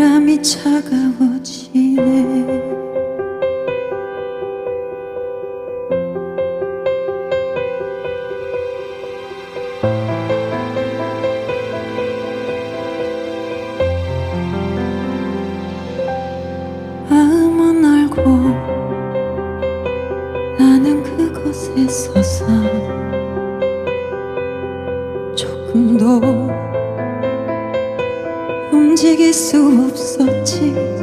바람이 차가워지네. 마음은 알고 나는 그곳에 서서 조금도 움직일 수 없었지